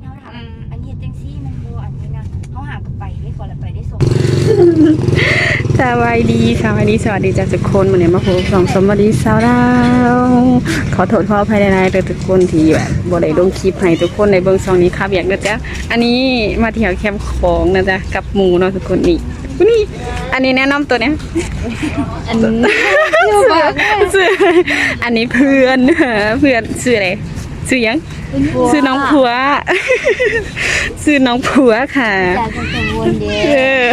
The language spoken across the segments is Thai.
เขาถามอืมอันนี้เต็งซี่มันโบอันนี้นะเขาหาไปได้ก่อนแล้วไปได้ส่งสวัสดีสวัสดีสวัสดีจากทุกคนวันนี้มาพบสองสมวัสดีสาวดาวขอโทษขออภัยในๆเด้อทุกคนที่แบบบ่ได้ลงคลิปให้ทุกคนในเบื้องซองนี้ครับอยากเด้อจ้ะอันนี้มาเที่ยวแคมป์ของนะจ๊ะกับหมูเนาะทุกคนนี่นี่ อันนี้แนะนำตัวเนี้ยอันนี้ชื่ออันนี้เพื่อนเออเพื่อนชื่ออะไรชื่อหยัง ชื่อน้องผัวชื่อน้องผัวค่ะจากจังหวัดวนเดียเออ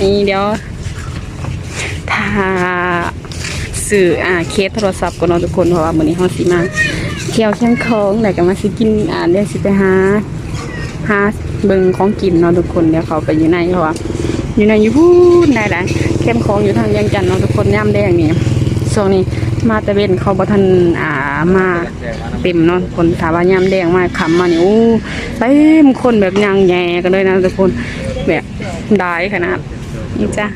นี่เดี๋ยวถ้าสื่ออ่าเคสโทรศัพท์ก็นอนทุกคนเพราะว่ามื้อนี้เฮาสิมาเที่ยวเข้มของแล้วก็มาสิกินอ่าเดี๋ยวสิไปหาหาเบิ่งของกินเนาะทุกคนเดี๋ยวเขาไปอยู่ในเพราะว่าอยู่ในอยู่พูดได้หลายเข้มของอยู่ทางเวียังจันทน์เนาะทุกคนย่ำแดงนี่ช่วงนี้ มาตะเวนเขาบ่ทันอ่ามาเต็มเนาะคนถามว่าย่ำแดงมาคำมานี่โอ้เต็มคนแบบยางแย่กันเลยนะทุกคนแบบได้ขนาดนี่จ้ะ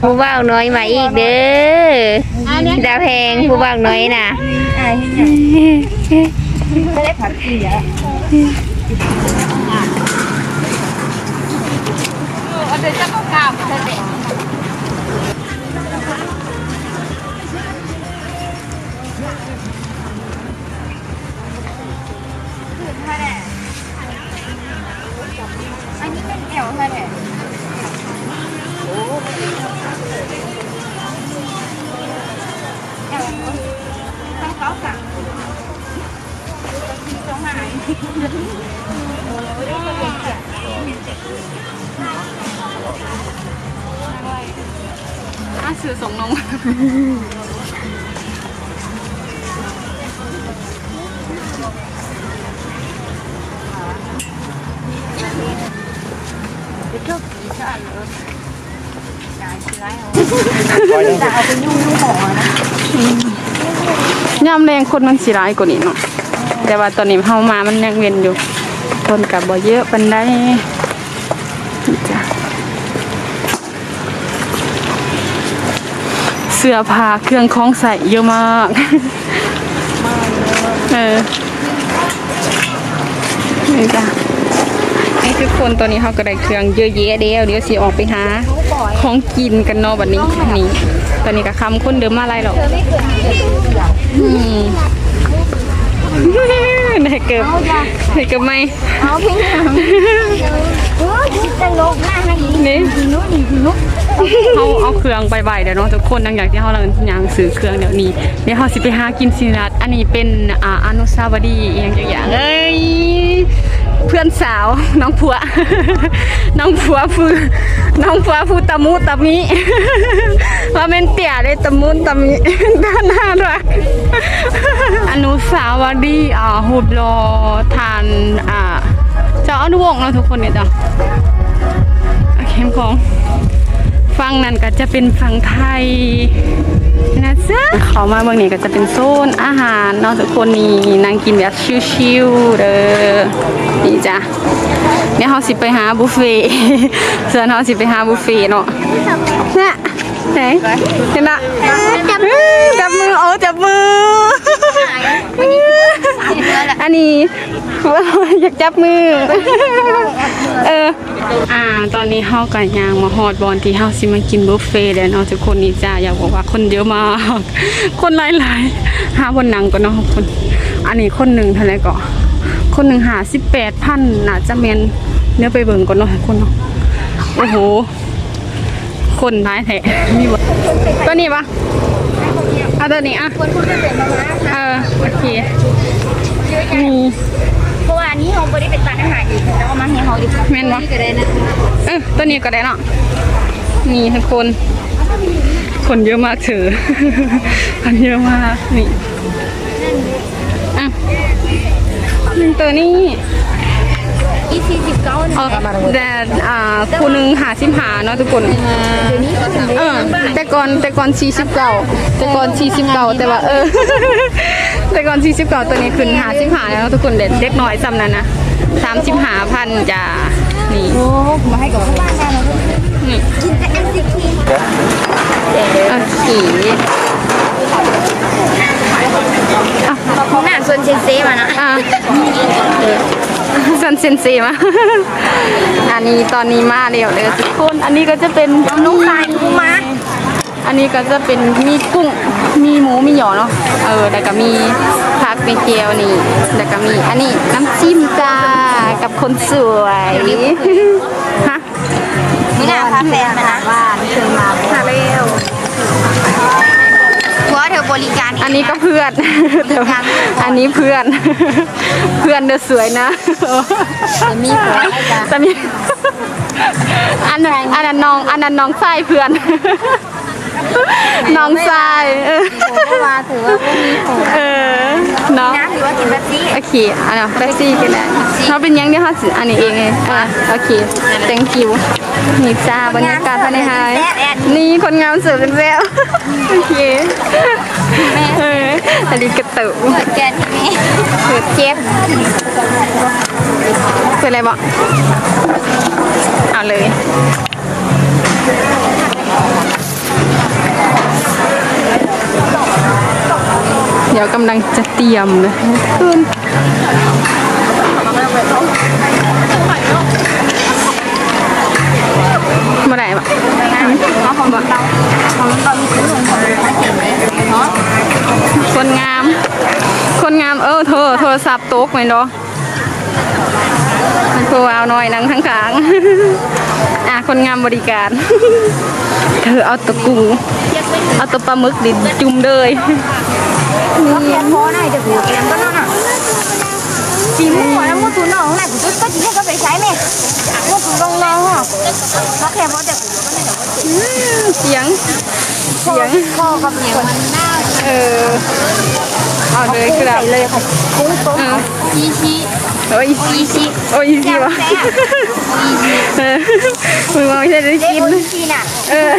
ผู้บ่าวน้อยมาอีกเด้อดาวแพงผู้บ่าวน้อยน่ะอ่าเห็นยังไม่ได้ผัดเสียอั อะสื่อส่งนงแต่เอาไปยุ่งยุ่งหมอนะย่ำแรงคนมันสิร้ายกว่านี้เนาะ แต่ว่าตอนนี้เฮามามันยังเวียนอยู่คนกับบ่เยอะปันได้จ้ะเสื้อผ้าเครื่องของใส่เยอะมากเออนี่จ้ะนี่คือคนตอนนี้เขาก็ได้เครื่องเยอะแยะเดียวเดี๋ยวสิออกไปหาของกินกันเนาะบัดนี้นี่ตอนนี้ก็คำคนเดิมมาอะไรหรอกอืม ได้เกือบได้เกือบไหมเอาเพียงโอ้ยจะลงหน้าให้อีกนี่ทีนู้นอีกทีนู้นเขาเอาเครื่องใบๆเดี๋ยวเนาะทุกคนดังอย่างที่เขาเราย่างซื้อเครื่องเดี๋ยวนี้เดี๋ยวเขาสิไปหากินสินัดอันนี้เป็นอ่าอนุสาวรีย์อย่างอย่างเอ้ยเพื่อนสาวน้องผัว น้องผัวฟูน้องผัวฟูตะมุตะมิว่าเป็นเตี่ยเลยตะมุตะมิด้านหน้าด้วย อนุสาวรีย์อ่าหุบรอทานอ่าเจ้าอนุวงศ์เนาะทุกคนเนี่ยจ้ะเข้มของฟังนั้นก็จะเป็นฝั่งไทยนะจ๊ะเขามาเมืองนี้ก็จะเป็นโซนอาหารเนาะทุกคนนี่นั่งกินแบบชิวๆเด้อนี่จ้ะเนี่ยเขาสิไปหาบุฟเฟ่ต์ส่วนเขาสิไปหาบุฟเฟ่ต์เนาะเนี่ยไหนเห็นละจับมือจับมือโอ้จับมือ อันนี้อยากจับมือ เออ อ่า ตอนนี้เฮากันยางมาฮอดบอลที่เฮาสิมากินบุฟเฟ่ต์แล้วเนาะทุกคนนี่จ้าอยากบอกว่าคนเยอะมาก คนหลายๆหาบนหนังก็เนาะคน อันนี้คนหนึ่งเท่าไหร่ก็ คนหนึ่งหาสิบแปดพันน่าจะเมนเนื้อไปเบิ่งก่อนเนาะคนเนาะ โอ้โห คนร้ายแท้มีบ่ตัวนี้ปะ เอาตัวนี้อะคนพูดไม่เป็นมาม่าเออโอเคเยอะแยะมีเพราะว่าอันนี้เขาไม่ได้เป็นร้านอาหารอีกแต่ว่ามาให้เขาดีกแม่นวะก็ได้นะเออตัวนี้ก็ได้เนาะนี่ทุกคน คนเยอะมากเถอคนเยอะมากนี่อะตัวนี้ อีสี่สิบเก้าเอาแต่อ่าคูหนึ่งหาสิบหาเนาะทุกคนเดี๋ยวนี้ก็ถึงเออแต่ก่อนแต่ก่อนสี่สิบเก้าแต่ก่อนสี่สิบเก้าแต่ว่าเออ แต่ก่อนสี่สิบเก้าตัวนี้ขึ้นหาสิบหาแล้วทุกคนเด็ดเด็กน้อยซ้ำนั้นนะสามสิบหาพันจ้านี่โอ้มาให้กับพวกบ้านได้แล้วนี่กินแต่อันสิบทีโอเคอะหน้าส่วนเซนเซมานะอะ ซันเซนเซมาอันนี้ตอนนี้มาเร็วเลยทุกคน อันนี้ก็จะเป็นน้องสายกูมาอันนี้ก็จะเป็นมีกุ้ง มีหมู มีหยอเนาะ เออ แล้วก็มีผักมีเจียวนี่ แล้วก็มีอันนี้น้ำจิ้มจ้า กับคนสวยฮะไม่น่าพาแฟนมานะบ้านเชิญมามาเร็ว เพราะเธอบริการอันนี้ก็เพื่อน แต่ว่าอันนี้เพื่อน เพื่อนเธอสวยนะจะมีผัวให้จ้ะแต่มีอันนั้นอันนั้นน้องอันนั้นน้องชายเพื่อน น้องชายเออผมก็มาถือว่าไม่มีผัวเออเนาะน้ำห รือว่ากินแบบนี้โอเคอันนั้นแป๊บซี่กันได้เขาเป็นยังเดียวเขาสิอันนี้เองไงอะโอเค thank you นี่จ้าบรรยากาศภายในไฮนี่คนงามเสือเป็นแววโอเคเอออันนี้กระตุกเปิดแกนที่นี่เกิดเจ็บเป็นอะไรบอกเอาเลย ดี๋ยวกำลังจะเตรียมนะขึ้นมาไหนบะคนงาม คนงามเออเธอโทรศัพท์ตกไหมเนาะครูเอาหน่อยนั่งทั้งขางๆอะคนงามบริการ เธอเอาตะกุงเอาตะปลาหมึกดิจุ่มเลย เพียนพอหน่อยจะหัวเกมก็นั่นอะปีมือหัวแล้วมือตูน้องไหนกูจะก็จีก็ไปใช้ไหมมือตูลองลองอะเพราะแค่พอแต่กูก็ไม่ได้เสียง เสียงพ่อกับเหนียวมันน่าเออเอาเลยครับเลยค่ะกุ้งต้มเออชีชีโอ้ยชีชีโอ้ยสิวะเออมึงมาไม่ใช่ได้เด็กกินคนชีน่ะเออ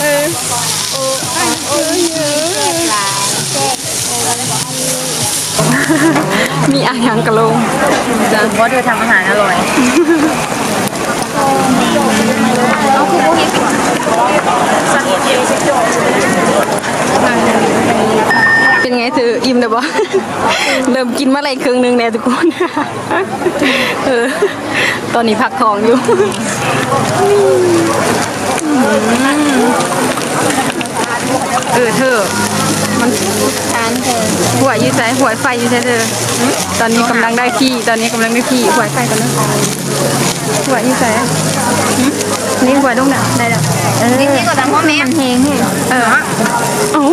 เออ มีอาหารกะโหลงจ้ะเพราะเธอทำอาหารอร่อยเอาคือผู้เห็นเป็นไงเธออิ่มเลยบ่เริ่มกินมาอะไรครึ่งหนึงแล้วทุกคนเออตอนนี้พักของอยู่ เออเธอ มัน ทานเธอ หัวอยูใส่หัวไฟอยูใส่เธอตอนนี้กำลังได้ที่ตอนนี้กำลังได้ที่หัวไฟกันนะหัวอยูใส่หึนี่หัวตรงไหนได้แล้วเออนี่นี่ก็ทำพ่อแม่เพลงเออเอ้า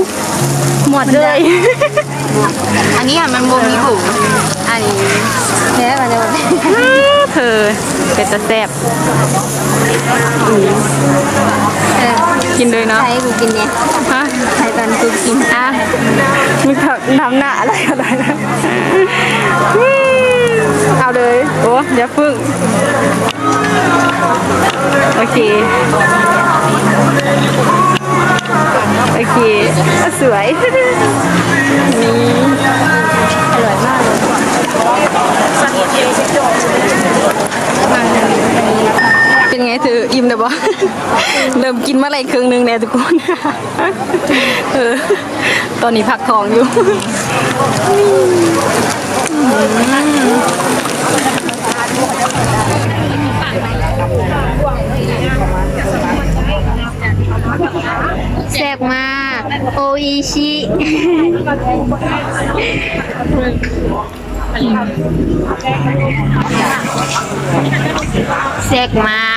หมดเลย อันนี้มันโบมีบุ๋อันนี้แม่มาเลยเธอเป็นตะแซ่บอืมกินเลยเนาะใครกูกินเนี่ยฮะใครตอนกูกินอะ มึงทำทำหน้าอะไรอะไรนะเอาเลย โอ้อย่าฟึ่ง โอเค โอเค สวย นี่ อร่อยมากเลยเป็นไง เธออิ่มเลยบ่เริ่มกินมาอะไรครึ่งนึงแล้วทุกคนเออตอนนี้พักของอยู่แซ่บมาก โออิชิแซ่บมาก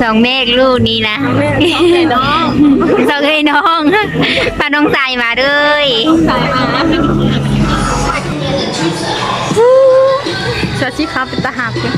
สองเมฆลูกนี้นะน้องสองเอ้ยน้องพาน้องใส่มาเลยชาชิครับเป็นตาหักเลย